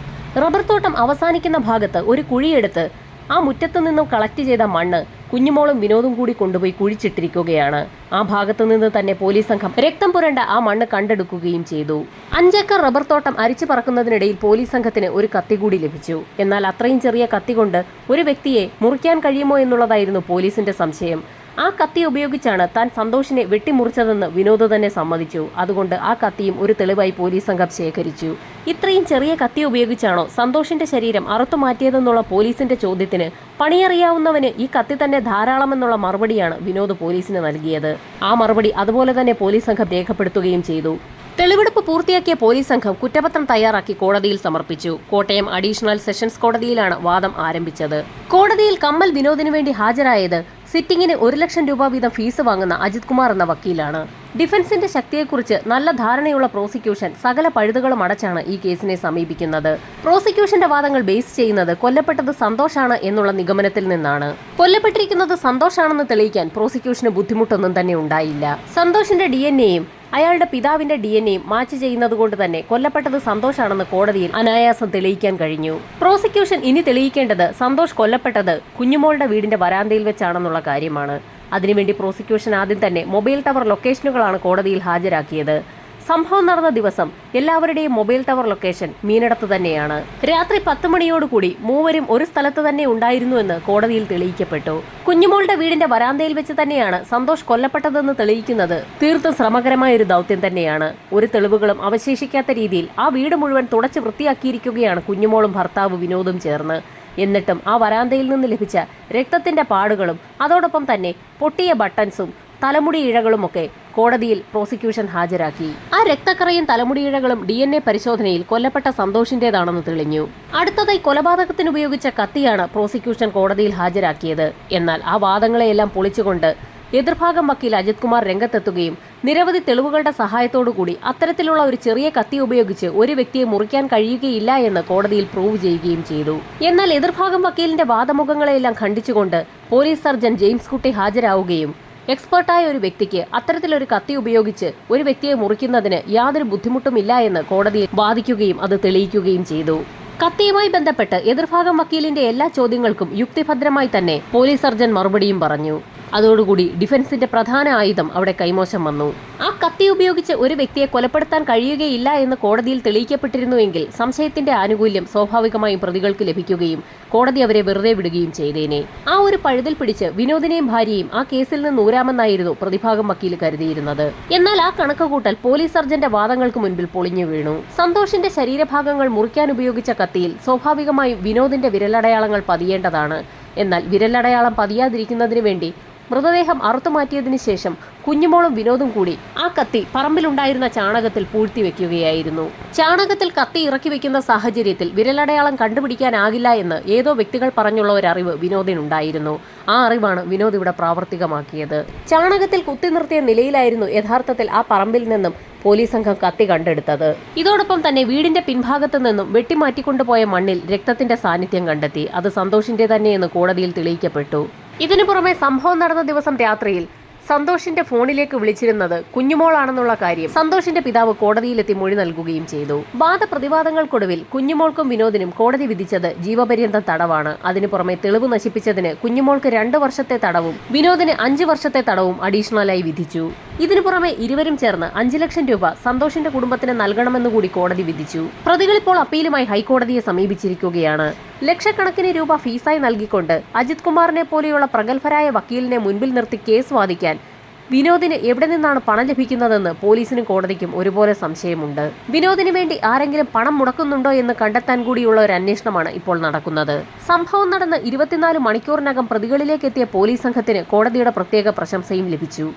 റബ്ബർ തോട്ടം അവസാനിക്കുന്ന ഭാഗത്ത് ഒരു കുഴിയെടുത്ത് ആ മുറ്റത്തു നിന്നും കളക്ട് ചെയ്ത മണ്ണ് കുഞ്ഞുമോളും വിനോദും കൂടി കൊണ്ടുപോയി കുഴിച്ചിട്ടിരിക്കുകയാണ്. ആ ഭാഗത്തു നിന്ന് തന്നെ പോലീസ് സംഘം രക്തം പുരണ്ട ആ മണ്ണ് കണ്ടെടുക്കുകയും ചെയ്തു. അഞ്ചേക്കർ റബ്ബർ തോട്ടം അരിച്ചു പറക്കുന്നതിനിടയിൽ പോലീസ് സംഘത്തിന് ഒരു കത്തി കൂടി ലഭിച്ചു. എന്നാൽ അത്രയും ചെറിയ കത്തി കൊണ്ട് ഒരു വ്യക്തിയെ മുറിക്കാൻ കഴിയുമോ എന്നുള്ളതായിരുന്നു പോലീസിന്റെ സംശയം. ആ കത്തി ഉപയോഗിച്ചാണ് താൻ സന്തോഷിനെ വെട്ടിമുറിച്ചതെന്ന് വിനോദ് തന്നെ സമ്മതിച്ചു. അതുകൊണ്ട് ആ കത്തിയും ഒരു തെളിവായി പോലീസ് സംഘം ശേഖരിച്ചു. ഇത്രയും ചെറിയ കത്തി ഉപയോഗിച്ചാണോ സന്തോഷിന്റെ ശരീരം അറുത്തു മാറ്റിയതെന്നുള്ള പോലീസിന്റെ ചോദ്യത്തിന് പണിയറിയാവുന്നവന് ഈ കത്തി തന്നെ ധാരാളമെന്നുള്ള മറുപടിയാണ് വിനോദ് പോലീസിന് നൽകിയത്. ആ മറുപടി അതുപോലെ തന്നെ പോലീസ് സംഘം രേഖപ്പെടുത്തുകയും ചെയ്തു. തെളിവെടുപ്പ് പൂർത്തിയാക്കിയ പോലീസ് സംഘം കുറ്റപത്രം തയ്യാറാക്കി കോടതിയിൽ സമർപ്പിച്ചു. കോട്ടയം അഡീഷണൽ സെഷൻസ് കോടതിയിലാണ് വാദം ആരംഭിച്ചത്. കോടതിയിൽ കമ്മൽ വിനോദിനു വേണ്ടി ഹാജരായത് സിറ്റിംഗിന് ഒരു ലക്ഷം രൂപ വീതം ഫീസ് വാങ്ങുന്ന അജിത് കുമാർ എന്ന വക്കീലാണ്. ഡിഫൻസിന്റെ ശക്തിയെക്കുറിച്ച് നല്ല ധാരണയുള്ള പ്രോസിക്യൂഷൻ സകല പഴുതുകളും അടച്ചാണ് ഈ കേസിനെ സമീപിക്കുന്നത്. പ്രോസിക്യൂഷന്റെ വാദങ്ങൾ ബേസ് ചെയ്യുന്നത് കൊല്ലപ്പെട്ടത് സന്തോഷാണ് എന്നുള്ള നിഗമനത്തിൽ നിന്നാണ്. കൊല്ലപ്പെട്ടിരിക്കുന്നത് സന്തോഷാണെന്ന് തെളിയിക്കാൻ പ്രോസിക്യൂഷന് ബുദ്ധിമുട്ടൊന്നും തന്നെ ഉണ്ടായില്ല. സന്തോഷിന്റെ ഡി എൻ എയും അയാളുടെ പിതാവിന്റെ ഡി എൻ എയും മാച്ച് ചെയ്യുന്നതുകൊണ്ട് തന്നെ കൊല്ലപ്പെട്ടത് സന്തോഷാണെന്ന് കോടതിയിൽ അനായാസം തെളിയിക്കാൻ കഴിഞ്ഞു. പ്രോസിക്യൂഷൻ ഇനി തെളിയിക്കേണ്ടത് സന്തോഷ് കൊല്ലപ്പെട്ടത് കുഞ്ഞുമോളുടെ വീടിന്റെ വരാന്തയിൽ വെച്ചാണെന്നുള്ള കാര്യമാണ്. അതിനുവേണ്ടി പ്രോസിക്യൂഷൻ ആദ്യം തന്നെ മൊബൈൽ ടവർ ലൊക്കേഷനുകളാണ് കോടതിയിൽ ഹാജരാക്കിയത്. സംഭവം നടന്ന ദിവസം എല്ലാവരുടെയും മൊബൈൽ ടവർ ലൊക്കേഷൻ മീനടത്ത് തന്നെയാണ്. രാത്രി പത്ത് മണിയോടുകൂടി മൂവരും ഒരു സ്ഥലത്ത് തന്നെ ഉണ്ടായിരുന്നുവെന്ന് കോടതിയിൽ തെളിയിക്കപ്പെട്ടു. കുഞ്ഞുമോളുടെ വീടിന്റെ വരാന്തയിൽ വെച്ച് തന്നെയാണ് സന്തോഷ് കൊല്ലപ്പെട്ടതെന്ന് തെളിയിക്കുന്നത്. തീർത്തും ശ്രമകരമായ ഒരു ദൗത്യം തന്നെയാണ്. ഒരു തെളിവുകളും അവശേഷിക്കാത്ത രീതിയിൽ ആ വീട് മുഴുവൻ തുടച്ച് വൃത്തിയാക്കിയിരിക്കുകയാണ് കുഞ്ഞുമോളും ഭർത്താവ് വിനോദും ചേർന്ന്. എന്നിട്ടും ആ വരാന്തയിൽ നിന്ന് ലഭിച്ച രക്തത്തിന്റെ പാടുകളും അതോടൊപ്പം തന്നെ പൊട്ടിയ ബട്ടൺസും തലമുടി ഇഴകളുമൊക്കെ കോടതിയിൽ പ്രോസിക്യൂഷൻ ഹാജരാക്കി. ആ രക്തക്കറയും തലമുടിയിഴകളും ഡി എൻ എ പരിശോധനയിൽ കൊല്ലപ്പെട്ട സന്തോഷിന്റേതാണെന്ന് തെളിഞ്ഞു. അടുത്തതായി കൊലപാതകത്തിന് ഉപയോഗിച്ച കത്തിയാണ് പ്രോസിക്യൂഷൻ കോടതിയിൽ ഹാജരാക്കിയത്. എന്നാൽ ആ വാദങ്ങളെയെല്ലാം പൊളിച്ചുകൊണ്ട് എതിർഭാഗം വക്കീൽ അജിത് കുമാർ രംഗത്തെത്തുകയും നിരവധി തെളിവുകളുടെ സഹായത്തോടുകൂടി അത്തരത്തിലുള്ള ഒരു ചെറിയ കത്തി ഉപയോഗിച്ച് ഒരു വ്യക്തിയെ മുറിക്കാൻ കഴിയുകയില്ല എന്ന് കോടതിയിൽ പ്രൂവ് ചെയ്യുകയും ചെയ്തു. എന്നാൽ എതിർഭാഗം വക്കീലിന്റെ വാദമുഖങ്ങളെയെല്ലാം ഖണ്ഡിച്ചുകൊണ്ട് പോലീസ് സർജൻ ജെയിംസ് കുട്ടി ഹാജരാവുകയും എക്സ്പേർട്ടായ ഒരു വ്യക്തിക്ക് അത്തരത്തിലൊരു കത്തി ഉപയോഗിച്ച് ഒരു വ്യക്തിയെ മുറിക്കുന്നതിന് യാതൊരു ബുദ്ധിമുട്ടുമില്ല എന്ന് കോടതിയെ വാദിക്കുകയും അത് തെളിയിക്കുകയും ചെയ്തു. കത്തിയുമായി ബന്ധപ്പെട്ട് എതിർഭാഗം വക്കീലിന്റെ എല്ലാ ചോദ്യങ്ങൾക്കും യുക്തിഭദ്രമായി തന്നെ പോലീസ് സർജൻ മറുപടിയും പറഞ്ഞു. അതോടുകൂടി ഡിഫൻസിന്റെ പ്രധാന ആയുധം അവിടെ കൈമോശം വന്നു. ആ കത്തി ഉപയോഗിച്ച് ഒരു വ്യക്തിയെ കൊലപ്പെടുത്താൻ കഴിയുകയില്ല എന്ന് കോടതിയിൽ തെളിയിക്കപ്പെട്ടിരുന്നുവെങ്കിൽ സംശയത്തിന്റെ ആനുകൂല്യം സ്വാഭാവികമായും പ്രതികൾക്ക് ലഭിക്കുകയും കോടതി അവരെ വെറുതെ വിടുകയും ചെയ്തേനെ. ആ ഒരു പഴുതിൽ പിടിച്ച് വിനോദിനെയും ഭാര്യയും ആ കേസിൽ നിന്ന് ഊരാമെന്നായിരുന്നു പ്രതിഭാഗം വക്കീൽ കരുതിയിരുന്നത്. എന്നാൽ ആ കണക്കുകൂട്ടൽ പോലീസ് സർജന്റെ വാദങ്ങൾക്ക് മുൻപിൽ പൊളിഞ്ഞു വീണു. സന്തോഷിന്റെ ശരീരഭാഗങ്ങൾ മുറിക്കാൻ ഉപയോഗിച്ച കത്തിയിൽ സ്വാഭാവികമായും വിനോദിന്റെ വിരലടയാളങ്ങൾ പതിയേണ്ടതാണ്. എന്നാൽ വിരലടയാളം പതിയാതിരിക്കുന്നതിന് വേണ്ടി മൃതദേഹം അറുത്തുമാറ്റിയതിനു ശേഷം കുഞ്ഞുമോളും വിനോദും കൂടി ആ കത്തി പറമ്പിലുണ്ടായിരുന്ന ചാണകത്തിൽ പൂഴ്ത്തി വെക്കുകയായിരുന്നു. ചാണകത്തിൽ കത്തി ഇറക്കി വെക്കുന്ന സാഹചര്യത്തിൽ വിരലടയാളം കണ്ടുപിടിക്കാനാകില്ല എന്ന് ഏതോ വ്യക്തികൾ പറഞ്ഞുള്ള ഒരു അറിവ് വിനോദിനുണ്ടായിരുന്നു. ആ അറിവാണ് വിനോദ് ഇവിടെ പ്രാവർത്തികമാക്കിയത്. ചാണകത്തിൽ കുത്തി നിർത്തിയ നിലയിലായിരുന്നു യഥാർത്ഥത്തിൽ ആ പറമ്പിൽ നിന്നും പോലീസ് സംഘം കത്തി കണ്ടെടുത്തത്. ഇതോടൊപ്പം തന്നെ വീടിന്റെ പിൻഭാഗത്തു നിന്നും വെട്ടിമാറ്റിക്കൊണ്ടുപോയ മണ്ണിൽ രക്തത്തിന്റെ സാന്നിധ്യം കണ്ടെത്തി. അത് സന്തോഷിന്റെ തന്നെയെന്ന് കോടതിയിൽ തെളിയിക്കപ്പെട്ടു. ഇതിനു പുറമെ സംഭവം നടന്ന ദിവസം രാത്രിയിൽ സന്തോഷിന്റെ ഫോണിലേക്ക് വിളിച്ചിരുന്നത് കുഞ്ഞുമോളാണെന്നുള്ള കാര്യം സന്തോഷിന്റെ പിതാവ് കോടതിയിലെത്തി മൊഴി നൽകുകയും ചെയ്തു. വാദപ്രതിവാദങ്ങൾക്കൊടുവിൽ കുഞ്ഞുമോൾക്കും വിനോദിനും കോടതി വിധിച്ചത് ജീവപര്യന്തം തടവാണ്. അതിനു പുറമെ തെളിവ് നശിപ്പിച്ചതിന് കുഞ്ഞുമോൾക്ക് രണ്ട് വർഷത്തെ തടവും വിനോദിന് അഞ്ച് വർഷത്തെ തടവും അഡീഷണലായി വിധിച്ചു. ഇതിനു പുറമെ ഇരുവരും ചേർന്ന് അഞ്ചു ലക്ഷം രൂപ സന്തോഷിന്റെ കുടുംബത്തിന് നൽകണമെന്നുകൂടി കോടതി വിധിച്ചു. പ്രതികൾ ഇപ്പോൾ അപ്പീലുമായി ഹൈക്കോടതിയെ സമീപിച്ചിരിക്കുകയാണ്. ലക്ഷക്കണക്കിന് രൂപ ഫീസായി നൽകിക്കൊണ്ട് അജിത് കുമാറിനെ പോലെയുള്ള പ്രഗത്ഭരായ വക്കീലിനെ മുൻപിൽ നിർത്തി കേസ് വാദിക്കാൻ വിനോദിന് എവിടെ നിന്നാണ് പണം ലഭിക്കുന്നതെന്ന് പോലീസിനും കോടതിക്കും ഒരുപോലെ സംശയമുണ്ട്. വിനോദിന് വേണ്ടി ആരെങ്കിലും പണം മുടക്കുന്നുണ്ടോ എന്ന് കണ്ടെത്താൻ കൂടിയുള്ള ഒരു അന്വേഷണമാണ് ഇപ്പോൾ നടക്കുന്നത്. സംഭവം നടന്ന് ഇരുപത്തിനാല് മണിക്കൂറിനകം പ്രതികളിലേക്ക് എത്തിയ പോലീസ് സംഘത്തിന് കോടതിയുടെ പ്രത്യേക പ്രശംസയും ലഭിച്ചു.